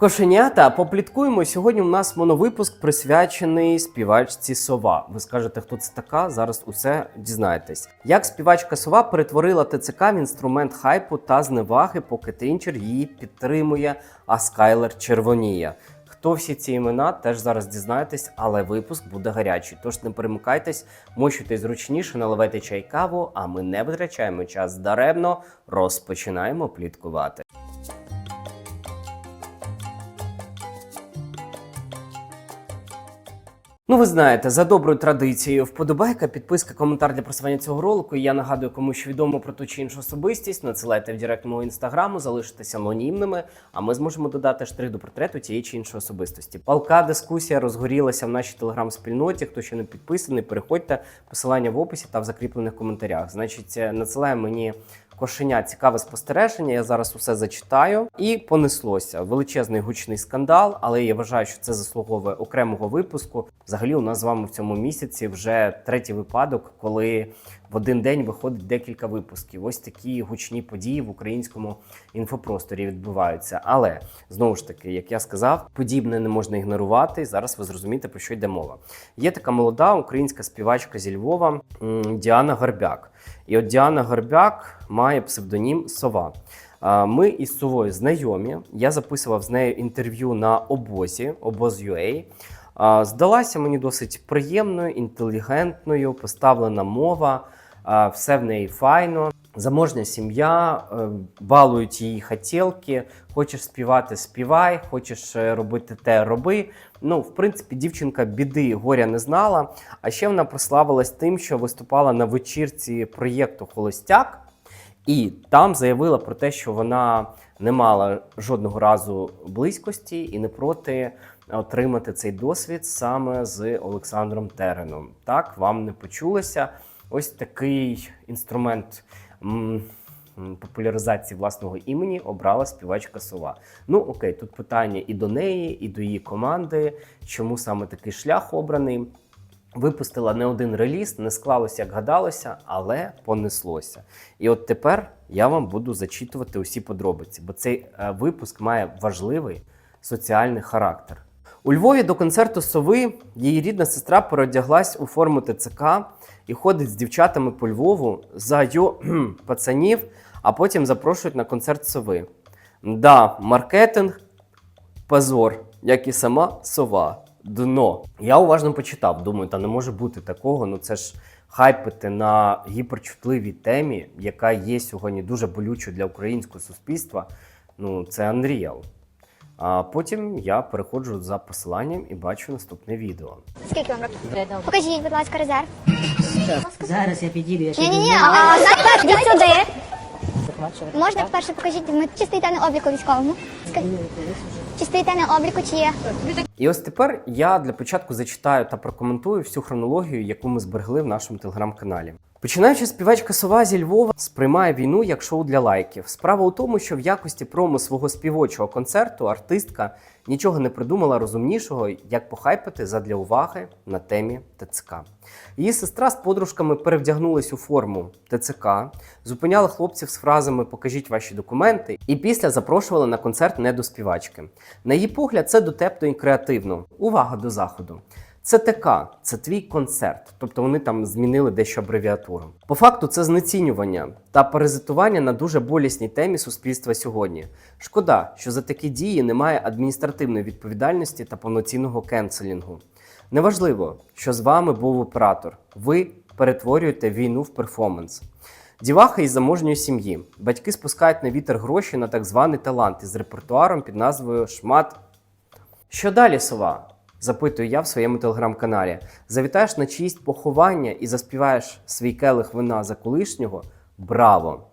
Кошенята, попліткуємо. Сьогодні у нас моновипуск присвячений співачці Сова. Ви скажете, хто це така? Зараз усе дізнаєтесь. Як співачка Сова перетворила ТЦК в інструмент хайпу та зневаги, поки Трінчер її підтримує, а Скайлер червоніє. Хто всі ці імена, теж зараз дізнаєтесь, але випуск буде гарячий. Тож не перемикайтесь, мощуйтесь зручніше, наливайте чай каву, а ми не витрачаємо час даремно, розпочинаємо пліткувати. Ну, ви знаєте, за доброю традицією, вподобайка, підписка, коментар для просування цього ролику. Я нагадую, кому що відомо про ту чи іншу особистість. Надсилайте в директ мого інстаграму, залишитеся анонімними, а ми зможемо додати штрих до портрету тієї чи іншої особистості. Палка дискусія розгорілася в нашій телеграм-спільноті. Хто ще не підписаний, переходьте посилання в описі та в закріплених коментарях. Значить, е, надсилає мені. Кошеня цікаве спостереження. Я зараз усе зачитаю. І понеслося величезний гучний скандал, але я вважаю, що це заслуговує окремого випуску. Взагалі, у нас з вами в цьому місяці вже третій випадок, коли в один день виходить декілька випусків. Ось такі гучні події в українському інфопросторі відбуваються. Але знову ж таки, як я сказав, подібне не можна ігнорувати. Зараз ви зрозумієте, про що йде мова. Є така молода українська співачка зі Львова Діана Горбяк. І от Діана Горбяк має псевдонім Сова. Ми із совою знайомі. Я записував з нею інтерв'ю на обозі, обоз.ua. Здалася мені досить приємною, інтелігентною, поставлена мова, все в неї файно. Заможня сім'я, е, балують її хотілки. Хочеш співати, співай, хочеш е, робити те, роби. Ну, в принципі, дівчинка біди горя не знала. А ще вона прославилась тим, що виступала на вечірці проєкту Холостяк, і там заявила про те, що вона не мала жодного разу близькості і не проти отримати цей досвід саме з Олександром Тереном. Так, вам не почулося. Ось такий інструмент. Популяризації власного імені обрала співачка Сова. Ну окей, тут питання і до неї, і до її команди. Чому саме такий шлях обраний? Випустила не один реліз, не склалося, як гадалося, але понеслося. І от тепер я вам буду зачитувати усі подробиці, бо цей е, випуск має важливий соціальний характер. У Львові до концерту Сови її рідна сестра переодяглась у форму ТЦК і ходить з дівчатами по Львову за йо пацанів, а потім запрошують на концерт Сови. Да, маркетинг, позор, як і сама сова. Дно. Я уважно почитав, думаю, та не може бути такого. Ну це ж хайпити на гіперчутливій темі, яка є сьогодні дуже болючою для українського суспільства. Ну, це Unreal. А потім я переходжу за посиланням і бачу наступне відео. Скільки вам років? Покажіть, будь ласка, резерв. Зараз я підійду, я ще Ні, ні, ні, йдіть сюди. Можна перше покажіть, ми чистий на обліку військовому? Ска- Чи на обліку, чи є? І ось тепер я для початку зачитаю та прокоментую всю хронологію, яку ми зберегли в нашому телеграм-каналі. Починаючи співачка Сова зі Львова сприймає війну як шоу для лайків. Справа у тому, що в якості промо свого співочого концерту артистка нічого не придумала розумнішого, як похайпити задля уваги на темі ТЦК. Її сестра з подружками перевдягнулись у форму ТЦК, зупиняли хлопців з фразами Покажіть ваші документи, і після запрошували на концерт недоспівачки. На її погляд, це дотепно і креативно. Увага до заходу. Це ТК, це твій концерт, тобто вони там змінили дещо абревіатуру. По факту, це знецінювання та паразитування на дуже болісній темі суспільства сьогодні. Шкода, що за такі дії немає адміністративної відповідальності та повноцінного кенселінгу. Неважливо, що з вами був оператор. Ви перетворюєте війну в перформанс. Діваха із заможньої сім'ї. Батьки спускають на вітер гроші на так званий талант із репертуаром під назвою Шмат. Що далі, сова? Запитую я в своєму телеграм-каналі. Завітаєш на чиїсь поховання і заспіваєш свій келих вина за колишнього? Браво!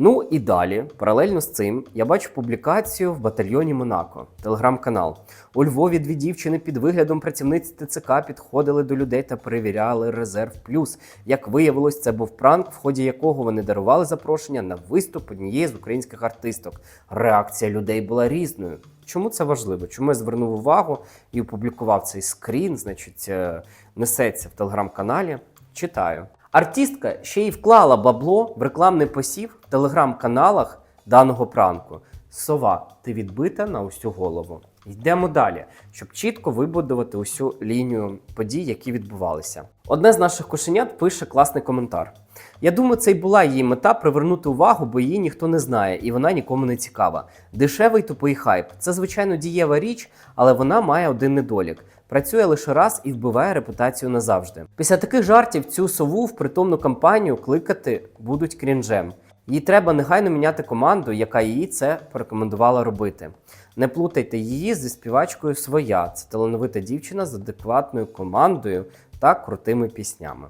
Ну і далі, паралельно з цим, я бачу публікацію в батальйоні Монако, телеграм-канал. У Львові дві дівчини під виглядом працівниць ТЦК підходили до людей та перевіряли резерв плюс. Як виявилось, це був пранк, в ході якого вони дарували запрошення на виступ однієї з українських артисток. Реакція людей була різною. Чому це важливо? Чому я звернув увагу і опублікував цей скрін? Значить, е, несеться в телеграм-каналі. Читаю. Артистка ще й вклала бабло в рекламний посів в телеграм-каналах даного пранку. Сова, ти відбита на усю голову. Йдемо далі, щоб чітко вибудувати усю лінію подій, які відбувалися. Одне з наших кошенят пише класний коментар. Я думаю, це й була її мета привернути увагу, бо її ніхто не знає і вона нікому не цікава. Дешевий тупий хайп. Це звичайно дієва річ, але вона має один недолік. Працює лише раз і вбиває репутацію назавжди. Після таких жартів цю сову в притомну кампанію кликати будуть крінжем. Їй треба негайно міняти команду, яка їй це порекомендувала робити. Не плутайте її зі співачкою своя. Це талановита дівчина з адекватною командою та крутими піснями.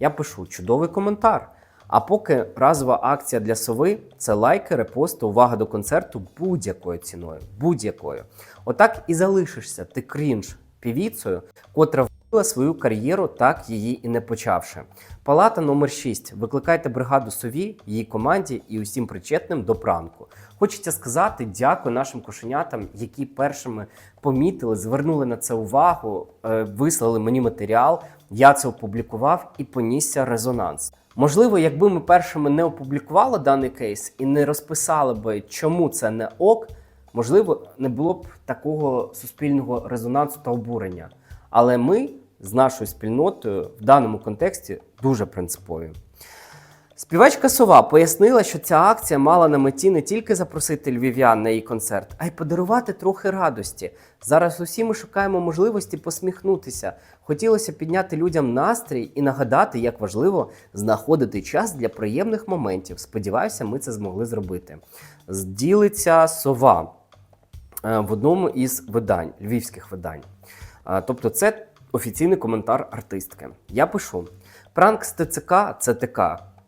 Я пишу чудовий коментар. А поки разова акція для сови це лайки, репости, увага до концерту будь-якою ціною. Будь-якою. Отак і залишишся ти крінж півіцею, котра вбила свою кар'єру, так її і не почавши. Палата номер 6. Викликайте бригаду сові, її команді і усім причетним до пранку. Хочеться сказати дякую нашим кошенятам, які першими помітили, звернули на це увагу, е, вислали мені матеріал. Я це опублікував і понісся резонанс. Можливо, якби ми першими не опублікували даний кейс і не розписали би, чому це не ок, можливо, не було б такого суспільного резонансу та обурення. Але ми з нашою спільнотою в даному контексті дуже принципові. Співачка Сова пояснила, що ця акція мала на меті не тільки запросити львів'ян на її концерт, а й подарувати трохи радості. Зараз усі ми шукаємо можливості посміхнутися. Хотілося підняти людям настрій і нагадати, як важливо знаходити час для приємних моментів. Сподіваюся, ми це змогли зробити. Зділиться сова в одному із видань, львівських видань. Тобто, це офіційний коментар артистки. Я пишу: пранк з ТЦК це ТК.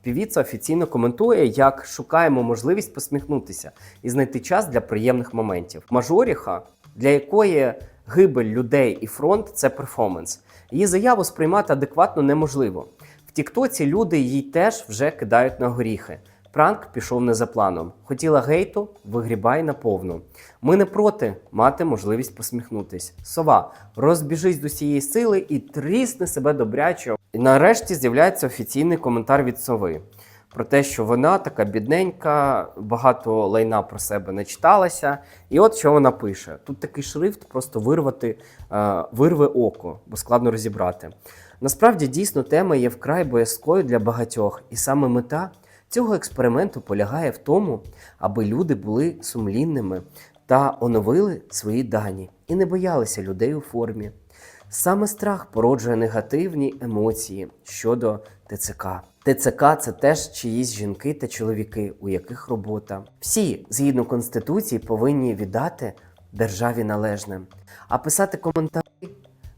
Півіця офіційно коментує, як шукаємо можливість посміхнутися і знайти час для приємних моментів. Мажоріха, для якої гибель людей і фронт це перформанс. Її заяву сприймати адекватно неможливо. В Тіктоці люди їй теж вже кидають на горіхи. Пранк пішов не за планом. Хотіла гейту, вигрібай наповну. Ми не проти мати можливість посміхнутись. Сова, розбіжись з усієї сили і трісни себе добряче. І нарешті з'являється офіційний коментар від сови про те, що вона така бідненька, багато лайна про себе не читалася. І от що вона пише: тут такий шрифт, просто вирвати, е, вирве око, бо складно розібрати. Насправді дійсно тема є вкрай боязкою для багатьох, і саме мета цього експерименту полягає в тому, аби люди були сумлінними та оновили свої дані і не боялися людей у формі. Саме страх породжує негативні емоції щодо ТЦК. ТЦК це теж чиїсь жінки та чоловіки, у яких робота. Всі, згідно конституції, повинні віддати державі належне. А писати коментарі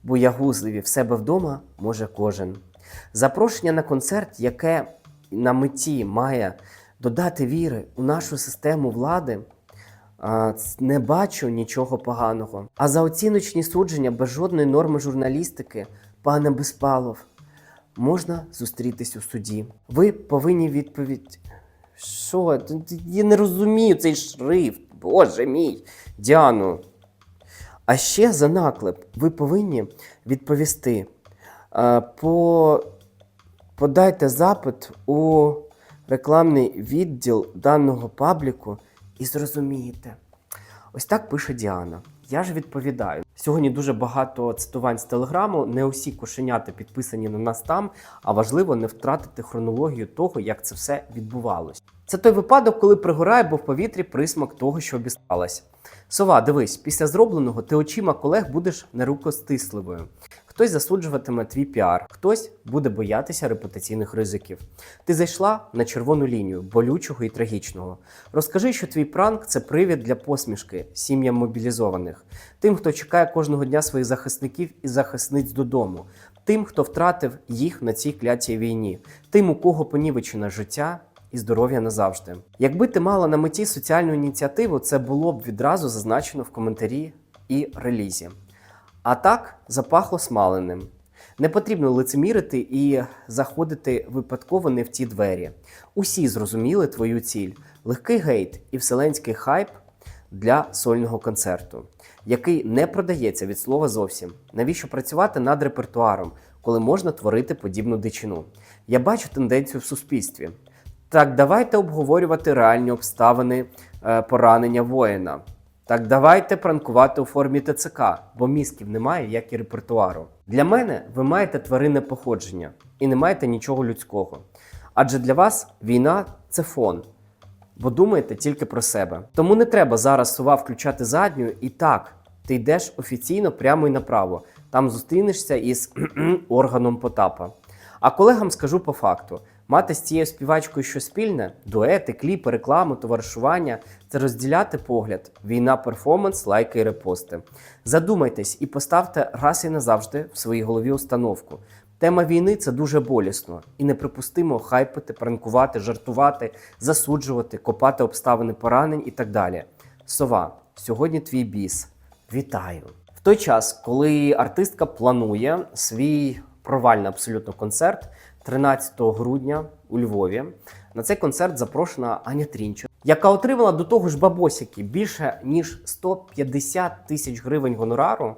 боягузливі в себе вдома може кожен. Запрошення на концерт, яке на меті має додати віри у нашу систему влади. Не бачу нічого поганого. А за оціночні судження без жодної норми журналістики, пане Безпалов, можна зустрітись у суді. Ви повинні відповідь. Що? Я не розумію цей шрифт. Боже мій, Діану. А ще за наклеп ви повинні відповісти. По... Подайте запит у рекламний відділ даного пабліку і зрозумієте. Ось так пише Діана. Я ж відповідаю. Сьогодні дуже багато цитувань з телеграму. Не усі кошенята підписані на нас там, а важливо не втратити хронологію того, як це все відбувалось. Це той випадок, коли пригорає, бо в повітрі присмак того, що обісталось. Сова, дивись, після зробленого ти очима колег будеш нерукостисливою. Хтось засуджуватиме твій піар, хтось буде боятися репутаційних ризиків. Ти зайшла на червону лінію болючого і трагічного. Розкажи, що твій пранк це привід для посмішки сім'ям мобілізованих, тим, хто чекає кожного дня своїх захисників і захисниць додому, тим, хто втратив їх на цій клятій війні, тим, у кого понівечене життя і здоров'я назавжди. Якби ти мала на меті соціальну ініціативу, це було б відразу зазначено в коментарі і релізі. А так запахло смаленим. Не потрібно лицемірити і заходити випадково не в ті двері. Усі зрозуміли твою ціль: легкий гейт і вселенський хайп для сольного концерту, який не продається від слова зовсім. Навіщо працювати над репертуаром, коли можна творити подібну дичину? Я бачу тенденцію в суспільстві. Так, давайте обговорювати реальні обставини е, поранення воїна. Так давайте пранкувати у формі ТЦК, бо мізків немає, як і репертуару. Для мене ви маєте тваринне походження і не маєте нічого людського. Адже для вас війна це фон, бо думаєте тільки про себе. Тому не треба зараз сува включати задню і так, ти йдеш офіційно прямо і направо. Там зустрінешся із органом Потапа. А колегам скажу по факту: мати з цією співачкою щось спільне, дуети, кліпи, рекламу, товаришування це розділяти погляд, війна, перформанс, лайки і репости. Задумайтесь і поставте раз і назавжди в своїй голові установку. Тема війни це дуже болісно і неприпустимо хайпити, пранкувати, жартувати, засуджувати, копати обставини поранень і так далі. Сова, сьогодні твій біс. Вітаю! В той час, коли артистка планує свій провальний абсолютно концерт 13 грудня у Львові, на цей концерт запрошена Аня Трінчер, яка отримала до того ж бабосики більше ніж 150 тисяч гривень гонорару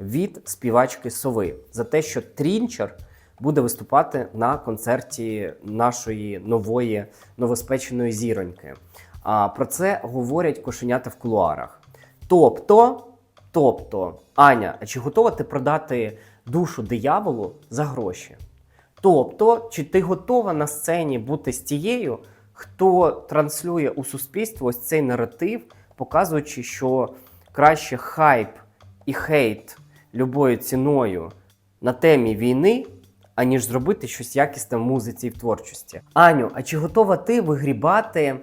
від співачки Сови за те, що Трінчер буде виступати на концерті нашої нової новоспеченої зіроньки. А про це говорять кошенята в кулуарах. Тобто, тобто, Аня, а чи готова ти продати душу дияволу за гроші? Тобто, чи ти готова на сцені бути з тією, хто транслює у суспільство ось цей наратив, показуючи, що краще хайп і хейт любою ціною на темі війни, аніж зробити щось якісне в музиці і в творчості. Аню, а чи готова ти вигрібати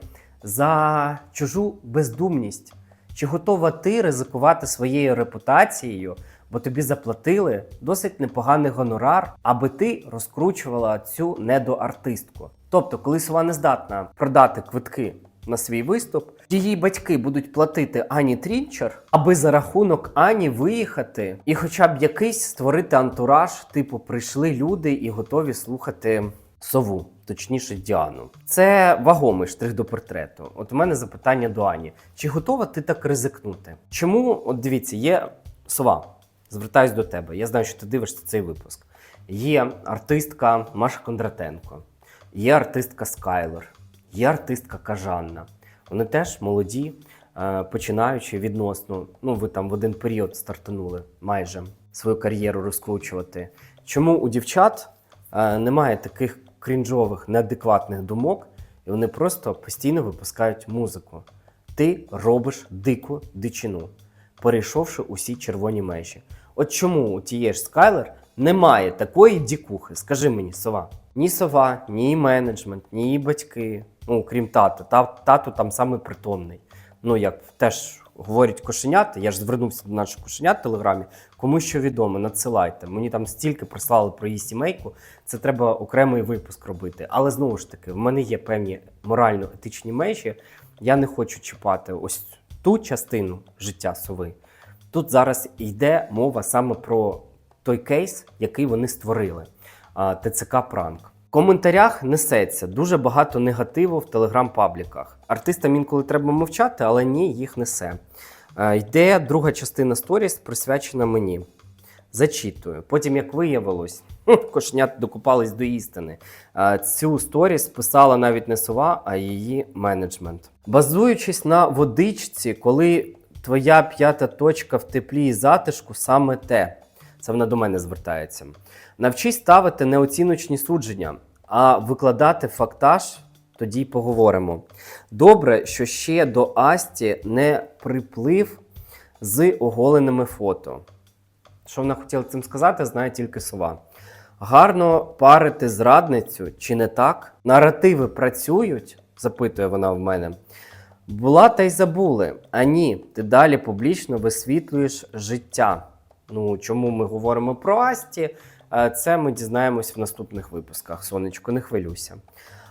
за чужу бездумність? Чи готова ти ризикувати своєю репутацією, бо тобі заплатили досить непоганий гонорар, аби ти розкручувала цю недоартистку? Тобто, коли сова не здатна продати квитки на свій виступ, її батьки будуть платити Ані Трінчер, аби за рахунок Ані виїхати і, хоча б якийсь створити антураж, типу прийшли люди і готові слухати сову, точніше Діану. Це вагомий штрих до портрету. От у мене запитання до Ані: чи готова ти так ризикнути? Чому, от дивіться, є сова. Звертаюсь до тебе. Я знаю, що ти дивишся цей випуск. Є артистка Маша Кондратенко, є артистка Скайлер, є артистка Кажанна. Вони теж молоді, е, починаючи відносно. Ну, ви там в один період стартанули майже свою кар'єру розкручувати. Чому у дівчат е, немає таких крінжових, неадекватних думок, і вони просто постійно випускають музику? Ти робиш дику дичину, перейшовши усі червоні межі. От чому у тієї ж Скайлер немає такої дікухи? Скажи мені, сова. Ні сова, ні менеджмент, ні батьки, ну крім тата. Та, тату там саме притомний. Ну, як теж говорять кошенята, я ж звернувся до наших кошенят в телеграмі. Кому що відомо, надсилайте. Мені там стільки прислали про її сімейку. Це треба окремий випуск робити. Але знову ж таки, в мене є певні морально-етичні межі. Я не хочу чіпати ось ту частину життя сови. Тут зараз йде мова саме про той кейс, який вони створили. ТЦК Пранк. В коментарях несеться дуже багато негативу в телеграм-пабліках. Артистам інколи треба мовчати, але ні, їх несе. Йде друга частина сторіс, присвячена мені. Зачитую. Потім, як виявилось, хм, кошенят докупались до істини. Цю сторіс писала навіть не сова, а її менеджмент. Базуючись на водичці, коли твоя п'ята точка в теплі і затишку саме те. Це вона до мене звертається. Навчись ставити неоціночні судження, а викладати фактаж, тоді й поговоримо. Добре, що ще до Асті не приплив з оголеними фото. Що вона хотіла цим сказати, знає тільки сова. Гарно парити зрадницю, чи не так? Наративи працюють? запитує вона в мене. Була та й забули. А ні, ти далі публічно висвітлюєш життя. Ну, чому ми говоримо про Асті? Е, Це ми дізнаємось в наступних випусках. Сонечко, не хвилюйся.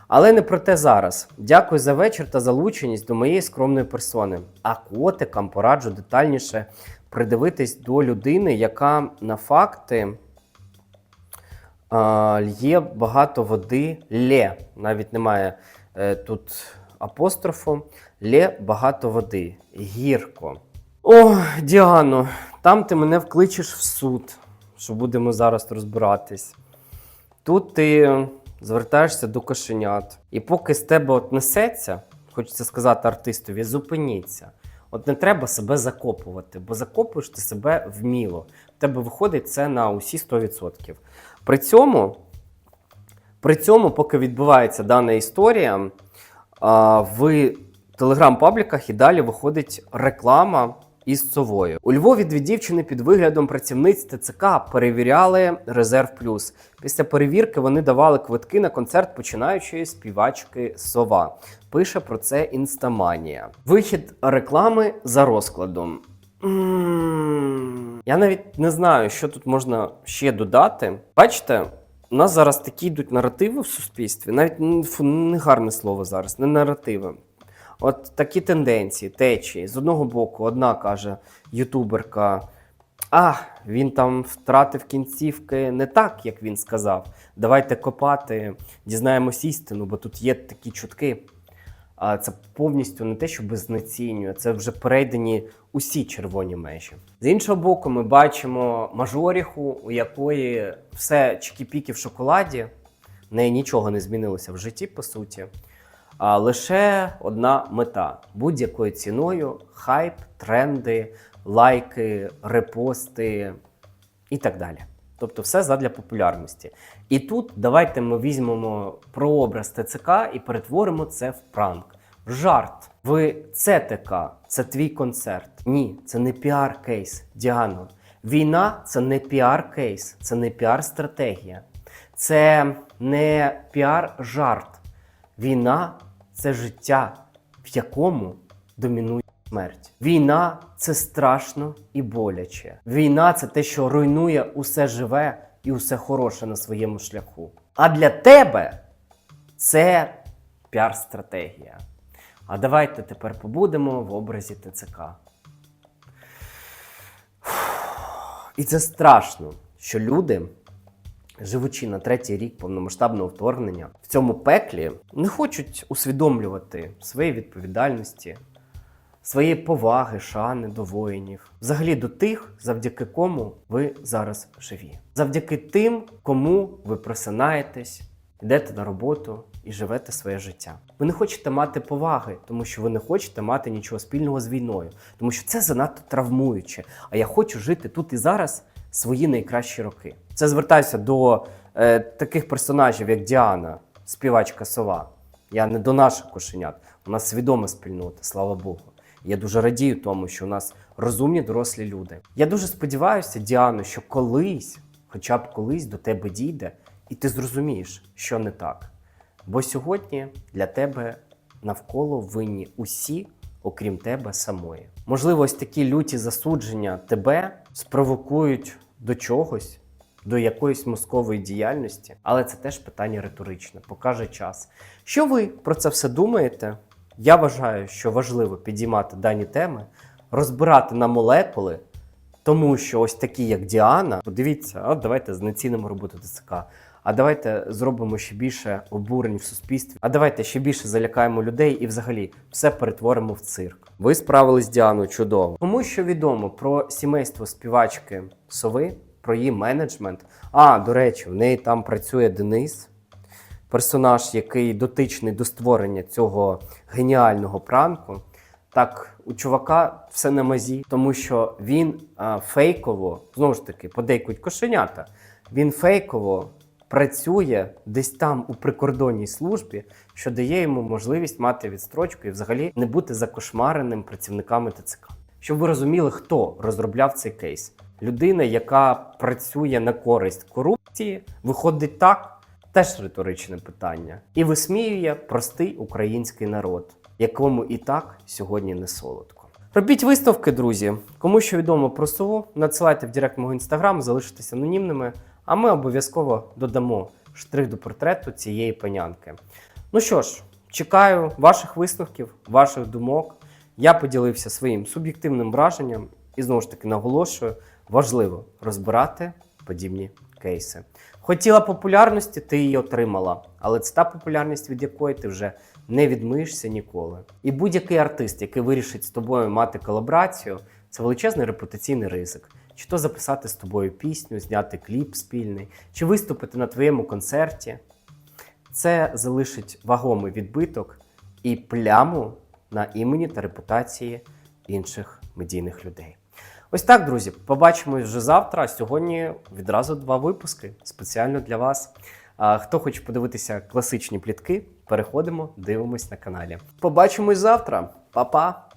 Але не про те зараз. Дякую за вечір та залученість до моєї скромної персони. А котикам пораджу детальніше придивитись до людини, яка на факти а, лє багато води, лє. Навіть немає е, тут апострофу. Лє багато води. Гірко. О, Діано, там ти мене вкличеш в суд, що будемо зараз розбиратись. Тут ти звертаєшся до кошенят. І поки з тебе от несеться, хочеться сказати артистові, зупиніться. От не треба себе закопувати, бо закопуєш ти себе вміло. В тебе виходить це на усі 100%. При цьому, при цьому, поки відбувається дана історія, в телеграм-пабліках і далі виходить реклама із совою. У Львові дві дівчини під виглядом працівниць ТЦК перевіряли резерв плюс. Після перевірки вони давали квитки на концерт починаючої співачки Сова. Пише про це інстаманія. Вихід реклами за розкладом. Я навіть не знаю, що тут можна ще додати. Бачите, у нас зараз такі йдуть наративи в суспільстві, навіть фу, не гарне слово зараз, не наративи. От такі тенденції, течії. З одного боку, одна каже ютуберка: а, він там втратив кінцівки не так, як він сказав. Давайте копати, дізнаємось істину, бо тут є такі чутки. Це повністю не те, що знецінює, це вже перейдені усі червоні межі. З іншого боку, ми бачимо мажоріху, у якої все чкі-піки в шоколаді, в неї нічого не змінилося в житті, по суті. А лише одна мета будь-якою ціною хайп, тренди, лайки, репости і так далі. Тобто все задля популярності. І тут давайте ми візьмемо прообраз ТЦК і перетворимо це в пранк. Жарт. В ЦТК це твій концерт. Ні, це не піар-кейс, Діано. Війна це не піар-кейс, це не піар-стратегія, це не піар-жарт. Війна це життя, в якому домінує смерть. Війна це страшно і боляче. Війна це те, що руйнує усе живе і усе хороше на своєму шляху. А для тебе це піар-стратегія. А давайте тепер побудемо в образі ТЦК. І це страшно, що люди, живучи на третій рік повномасштабного вторгнення, в цьому пеклі не хочуть усвідомлювати своєї відповідальності, своєї поваги, шани до воїнів, взагалі до тих, завдяки кому ви зараз живі, завдяки тим, кому ви просинаєтесь, йдете на роботу і живете своє життя. Ви не хочете мати поваги, тому що ви не хочете мати нічого спільного з війною, тому що це занадто травмуюче. А я хочу жити тут і зараз свої найкращі роки. Це звертаюся до е, таких персонажів, як Діана, співачка Сова. Я не до наших кошенят. У нас свідома спільнота, слава Богу. Я дуже радію тому, що у нас розумні дорослі люди. Я дуже сподіваюся, Діано, що колись, хоча б колись до тебе дійде, і ти зрозумієш, що не так. Бо сьогодні для тебе навколо винні усі, окрім тебе самої. Можливо, ось такі люті засудження тебе спровокують до чогось, до якоїсь мозкової діяльності, але це теж питання риторичне, покаже час. Що ви про це все думаєте? Я вважаю, що важливо підіймати дані теми, розбирати на молекули, тому що ось такі, як Діана, подивіться, от давайте знецінимо роботу ТЦК. А давайте зробимо ще більше обурень в суспільстві. А давайте ще більше залякаємо людей і взагалі все перетворимо в цирк. Ви справились Діаною чудово. Кому що відомо про сімейство співачки Сови, про її менеджмент. А, до речі, в неї там працює Денис, персонаж, який дотичний до створення цього геніального пранку. Так, у чувака все на мазі, тому що він а, фейково, знову ж таки, подейкують кошенята. Він фейково працює десь там у прикордонній службі, що дає йому можливість мати відстрочку і взагалі не бути закошмареним працівниками ТЦК. Щоб ви розуміли, хто розробляв цей кейс. Людина, яка працює на користь корупції, виходить так, теж риторичне питання, і висміює простий український народ, якому і так сьогодні не солодко. Робіть виставки, друзі. Кому що відомо про сову, надсилайте в директ мого інстаграму, залишитесь анонімними, а ми обов'язково додамо штрих до портрету цієї панянки. Ну що ж, чекаю ваших висновків, ваших думок. Я поділився своїм суб'єктивним враженням і знову ж таки наголошую, важливо розбирати подібні кейси. Хотіла популярності, ти її отримала, але це та популярність, від якої ти вже не відмиєшся ніколи. І будь-який артист, який вирішить з тобою мати колаборацію, це величезний репутаційний ризик. Чи то записати з тобою пісню, зняти кліп спільний, чи виступити на твоєму концерті. Це залишить вагомий відбиток і пляму на імені та репутації інших медійних людей. Ось так, друзі. Побачимось вже завтра. Сьогодні відразу два випуски спеціально для вас. Хто хоче подивитися класичні плітки, переходимо, дивимось на каналі. Побачимось завтра. Па-па!